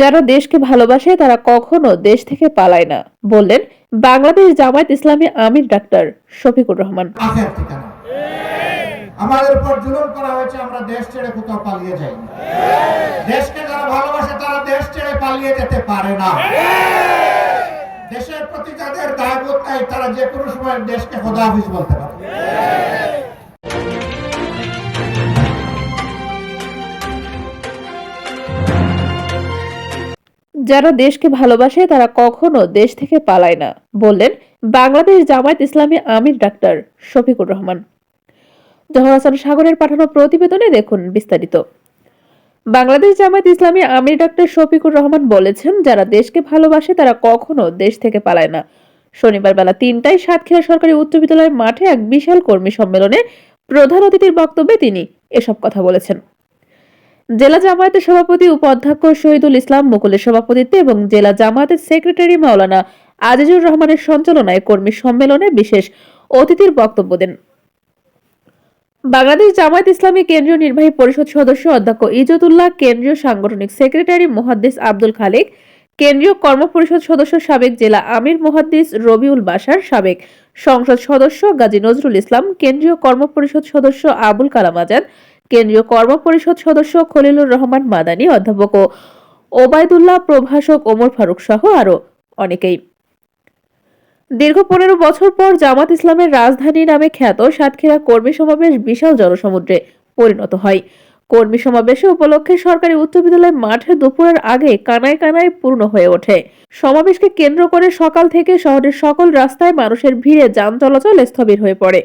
যারা দেশকে ভালোবাসে, তারা কখনো দেশ থেকে পালায় না, বললেন বাংলাদেশ জামায়াত ইসলামী আমির ডাক্তার শফিকুর রহমান। আমাদের উপর জুলুম করা হয়েছে, আমরা দেশ ছেড়ে কোথাও পালিয়ে যাই। দেশকে যারা ভালোবাসে, তারা দেশ ছেড়ে পালিয়ে যেতে পারে না। দেশের প্রতি যাদের দায়বোধ নাই তারা যে কোনো সময় দেশকে বলতে পারে। যারা দেশকে ভালোবাসে, তারা কখনো দেশ থেকে পালায় না, বললেন বাংলাদেশ জামায়াত ইসলামী আমির ডাক্তার শফিকুর রহমান। জহর হাসান সাগরের পাঠানো প্রতিবেদনে দেখুন বিস্তারিত। বাংলাদেশ জামায়াত ইসলামী আমির ডাক্তার শফিকুর রহমান বলেছেন, যারা দেশকে ভালোবাসে, তারা কখনো দেশ থেকে পালায় না। শনিবার বেলা তিনটায় সাতক্ষীরা সরকারি উচ্চ বিদ্যালয়ের মাঠে এক বিশাল কর্মী সম্মেলনে প্রধান অতিথির বক্তব্যে তিনি এসব কথা বলেছেন। জেলা জামায়াতের সভাপতি, উপাধ্যক্ষ শহীদুল ইসলাম, মুকুলের সভাপতিত্বে এবং জেলা জামায়াতের সেক্রেটারি মাওলানা আজিজুর রহমানের সঞ্চালনায় কর্মী সম্মেলনে বিশেষ অতিথির বক্তব্য দেন। বাংলাদেশ জামায়াত ইসলামী কেন্দ্রীয় নির্বাহী পরিষদ সদস্য অধ্যক্ষ ইজতুল্লাহ, কেন্দ্রীয় সাংগঠনিক সেক্রেটারি মুহাদ্দিস আব্দুল খালেক, কেন্দ্রীয় কর্মপরিষদ সদস্য সাবেক জেলা আমির মুহাদ্দিস রবিউল বাসার সাবেক সংসদ সদস্য গাজী নজরুল ইসলাম, কেন্দ্রীয় কর্মপরিষদ সদস্য আবুল কালাম আজাদ কেন্দ্রীয় কর্ম পরিষদ সদস্য খলিলুর রহমান মাদানী, অধ্যাপক ও ওবায়দুল্লাহ প্রভাষক ওমর ফারুক সহ আরও অনেকেই। দীর্ঘ পনেরো বছর পর জামাত ইসলামের রাজধানী নামে খ্যাত সাতক্ষীরা কর্মী সমাবেশ বিশাল জনসমুদ্রে পরিণত হয়। কর্মী সমাবেশে উপলক্ষে সরকারি উচ্চ বিদ্যালয় মাঠে দুপুরের আগে কানায় কানায় পূর্ণ হয়ে ওঠে। সমাবেশকে কেন্দ্র করে সকাল থেকে শহরের সকল রাস্তায় মানুষের ভিড়ে যান চলাচল স্থবির হয়ে পড়ে।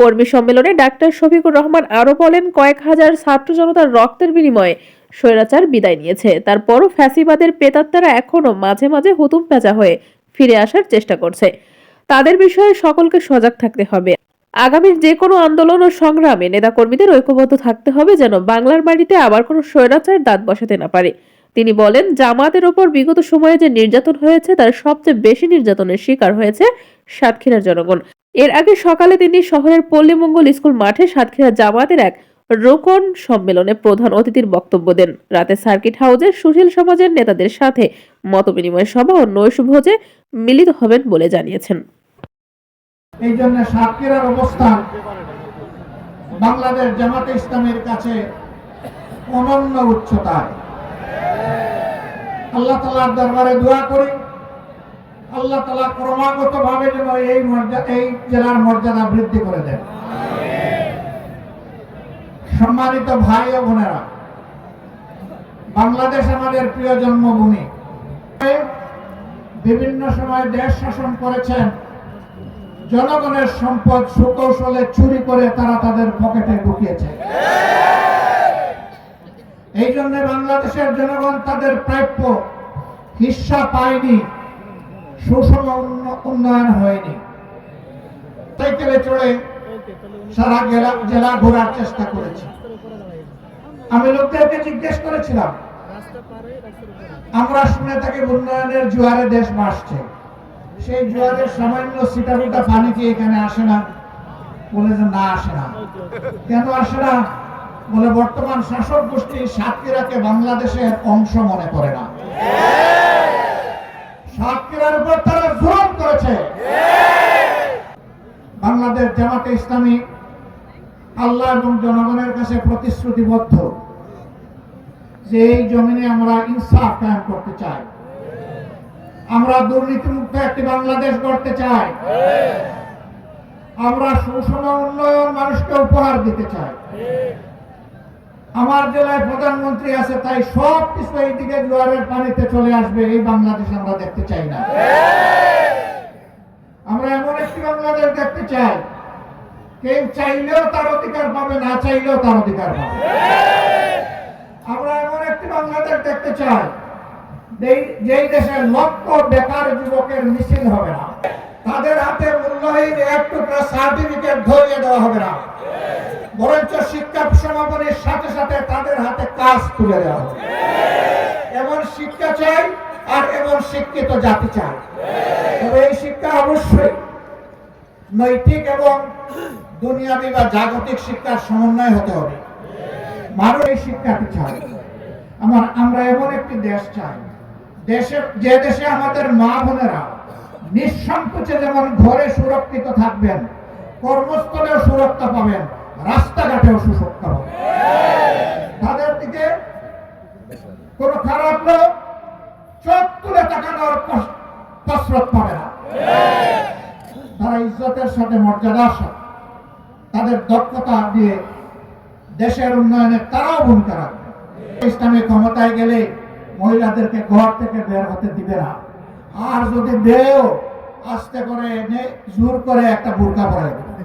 কর্মী সম্মেলনে ডাক্তার শফিকুর রহমান আরও বলেন, কয়েক হাজার ছাত্র জনতার রক্তের বিনিময়ে স্বৈরাচার বিদায় নিয়েছে। তারপরও ফ্যাসিবাদের প্রেতাত্মারা এখনও মাঝে মাঝে হুতুম পেঁচা হয়ে ফিরে আসার চেষ্টা করছে। তাদের বিষয়ে সকলকে সজাগ থাকতে হবে। আগামীর যে কোনো আন্দোলন ও সংগ্রামে নেতাকর্মীদের ঐক্যবদ্ধ থাকতে হবে যেন বাংলার বাড়িতে আবার কোনো স্বৈরাচার দাঁত বসাতে না পারে। তিনি বলেন, জামাতের ওপর বিগত সময়ে যে নির্যাতন হয়েছে, তার সবচেয়ে বেশি নির্যাতনের শিকার হয়েছে সাতক্ষীরার জনগণ। এর আগে সকালে তিনি শহরের পল্লীমঙ্গল স্কুল মাঠে সাতক্ষীরা জামাতের এক রোকন সম্মেলনে প্রধান অতিথির বক্তব্য দেন। রাতে সার্কিট হাউসে সুশীল সমাজের নেতাদের সাথে মতবিনিময় সভা ও নৈশভোজে মিলিত হবেন বলে জানিয়েছেন। এই জন্য সাতক্ষীরার অবস্থান বাংলাদেশ জামাতে ইসলামের কাছে অনন্য উচ্চতায়। আল্লাহ তালার দরবারে দোয়া করি আল্লাহ তালা ক্রমাগত ভাবে যেন এই মর্যাদা এই জেলার মর্যাদা বৃদ্ধি করে দেন। সম্মানিত ভাই ও বোনেরা, বাংলাদেশ আমাদের প্রিয় জন্মভূমি। বিভিন্ন সময় দেশ শাসন করেছেন। জনগণের সম্পদ সুকৌশলে চুরি করে তারা তাদের পকেটে ঢুকিয়েছে। এই জন্য বাংলাদেশের জনগণ তাদের প্রাপ্য হিস্সা পায়নি। সুষম উন্নয়ন হয়নি। সাইকেলে চড়ে সারা জেলা জেলা ঘোরার চেষ্টা করেছি। আমি লোকদেরকে জিজ্ঞেস করেছিলাম, আমরা শুনে থাকি উন্নয়নের জোয়ারে দেশ ভাসছে। সেই জোয়ারের সামান্য সিটামিটা পানি কি এখানে আসে না? বলে যে না, আসে না। কেন আসে না? বলে বর্তমান শাসক গোষ্ঠী সাতক্ষীরাকে বাংলাদেশের অংশ মনে করে না। সাতক্ষীরার উপর তারা জুলুম করেছে। বাংলাদেশ জামাতে ইসলামী আল্লাহ এবং জনগণের কাছে প্রতিশ্রুতিবদ্ধ যে এই জমিনে আমরা ইনসাফ কায়েম করতে চাই। আমরা দুর্নীতিমুক্ত একটি বাংলাদেশ গড়তে চাই। আমরা সুষম উন্নয়ন মানুষকে উপহার দিতে চাই। আমার জেলায় প্রধানমন্ত্রী আছে, তাই সব কিছু এইদিকে জোয়ারের পানিতে চলে আসবে, এই বাংলাদেশ আমরা দেখতে চাই না। আমরা এমন একটি বাংলাদেশ দেখতে চাই, কেউ চাইলেও তার অধিকার পাবে, না চাইলেও তার অধিকার পাবে। আমরা এমন একটি বাংলাদেশ দেখতে চাই, যেই- যেই দেশের লক্ষ বেকার যুবকের মিছিল হবে না। তাদের হাতে মূল্যহীন এক টুকরা সার্টিফিকেট ধরিয়ে দেওয়া হবে না। বরঞ্চ শিক্ষা সমাপনের সাথে সাথে তাদের হাতে কাজ তুলে দেওয়া হবে। এমন শিক্ষা চাই আর এমন শিক্ষিত জাতি চাই। তবে এই শিক্ষা অবশ্যই নৈতিক এবং দুনিয়াবি বা জাগতিক শিক্ষার সমন্বয় হতে হবে। মানুষ এই শিক্ষাটি চাই আমার, আমরা এমন একটি দেশ চাই। দেশের, যে দেশে আমাদের মা বোনেরা নিঃসংকোচে যেমন ঘরে সুরক্ষিত থাকবেন, কর্মস্থলেও সুরক্ষা পাবেন রাস্তাঘাটেও সুরক্ষা পাবেন তাদের দিকে কোনো খারাপ লোক চোখ তুলে তাকানোর কসরত পাবে না। তারা ইজ্জতের সাথে, মর্যাদার সাথে তাদের দক্ষতা দিয়ে দেশের উন্নয়নে তারাও ভূমিকা রাখবে। ইসলামী ক্ষমতায় গেলে মহিলাদেরকে ঘর থেকে বের হতে দিবে না। আর যদি দেও, আস্তে করে এনে জোর করে একটা বোরকা পরাই দেবে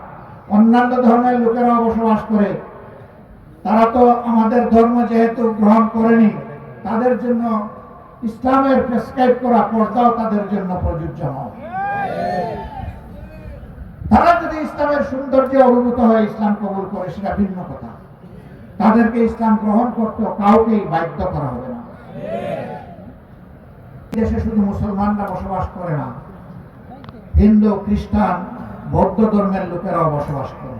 অন্যান্য ধর্মের লোকেরাও বসবাস করে। তারা তো আমাদের ধর্ম যেহেতু গ্রহণ করেনি, তাদের জন্য ইসলামের প্রেসক্রাইব করা পর্দাও তাদের জন্য প্রযোজ্য নয়। তারা যদি ইসলামের সৌন্দর্য অভিভূত হয়ে ইসলাম কবুল করে, সেটা ভিন্ন কথা। তাদেরকে ইসলাম গ্রহণ করতে কাউকেই বাধ্য করা হবে না। দেশে শুধু মুসলমানরা বসবাস করে না, হিন্দু, খ্রিস্টান বৌদ্ধ ধর্মের লোকেরাও বসবাস করে।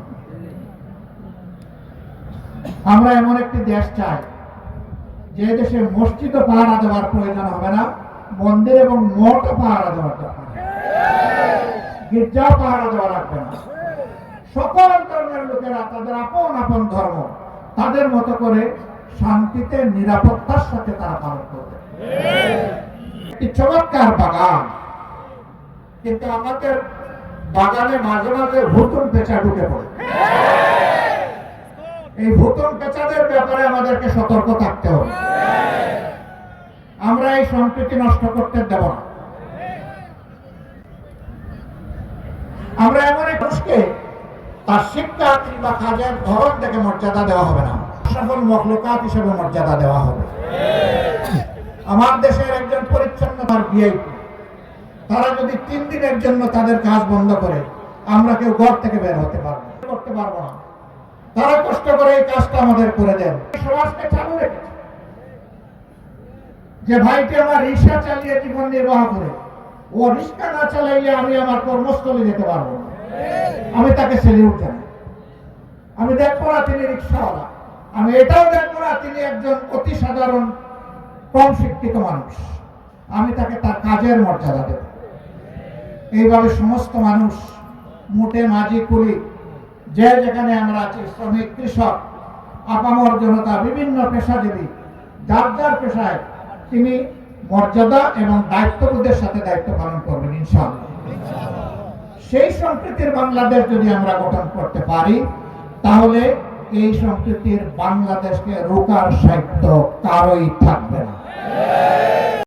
আমরা এমন একটি দেশ চাই, যে দেশে মসজিদ পাহারা দেওয়ার প্রয়োজন হবে না, মন্দির এবং মঠ পাহারা দেওয়ার দরকার গির্জাও পাহারা দেওয়া লাগবে না। সকল ধর্মের লোকেরা তাদের আপন আপন ধর্ম, তাদের মতো করে শান্তিতে, নিরাপত্তার সাথে তারা পালন করবে। একটি চমৎকার বাগান। কিন্তু আমাদের বাগানে মাঝে মাঝে ভুতুন পেঁচা ঢুকে পড়ে। এই ভুতুন পেঁচাদের ব্যাপারে আমাদেরকে সতর্ক থাকতে হবে। আমরা এই সম্প্রীতি নষ্ট করতে দেব না। আমরা এমন এক মানুষকে তার শিক্ষা কিংবা কাজের ধরন থেকে মর্যাদা দেওয়া হবে না। সফল মখলুকাত হিসেবে মর্যাদা দেওয়া হবে। আমার দেশের একজন পরিচ্ছন্নতার ভিআইপি তারা যদি তিন দিনের জন্য তাদের কাজ বন্ধ করে, আমরা কেউ ঘর থেকে বের হতে পারব করতে পারব না। তারা কষ্ট করে এই কাজটা আমাদের করে দেন। সমাজকে চালু রেখেছে। যে ভাইটি আমার রিক্সা চালিয়ে জীবন নির্বাহ করে, ও রিক্সা না চালাইলে আমি আমার কর্মস্থলে যেতে পারব না। আমি তাকে সেলিউট জানাই। আমি দেখব না তিনি রিক্সাওয়ালা। আমি এটাও দেখব না তিনি একজন অতি সাধারণ, কম শিক্ষিত মানুষ। আমি তাকে তার কাজের মর্যাদা দেব। এইভাবে সমস্ত মানুষ মুটে মাঝি কুলি, যে যেখানে আমরা আছি, শ্রমিক, কৃষক, আপামর জনতা, বিভিন্ন পেশাজীবী, যার যার পেশায় তিনি মর্যাদা এবং দায়িত্ববোধের সাথে দায়িত্ব পালন করবেন, ইনশাআল্লাহ। সেই সম্প্রীতির বাংলাদেশ যদি আমরা গঠন করতে পারি, তাহলে এই সম্প্রীতির বাংলাদেশকে রোকার সাহিত্য কারোই থাকবে না।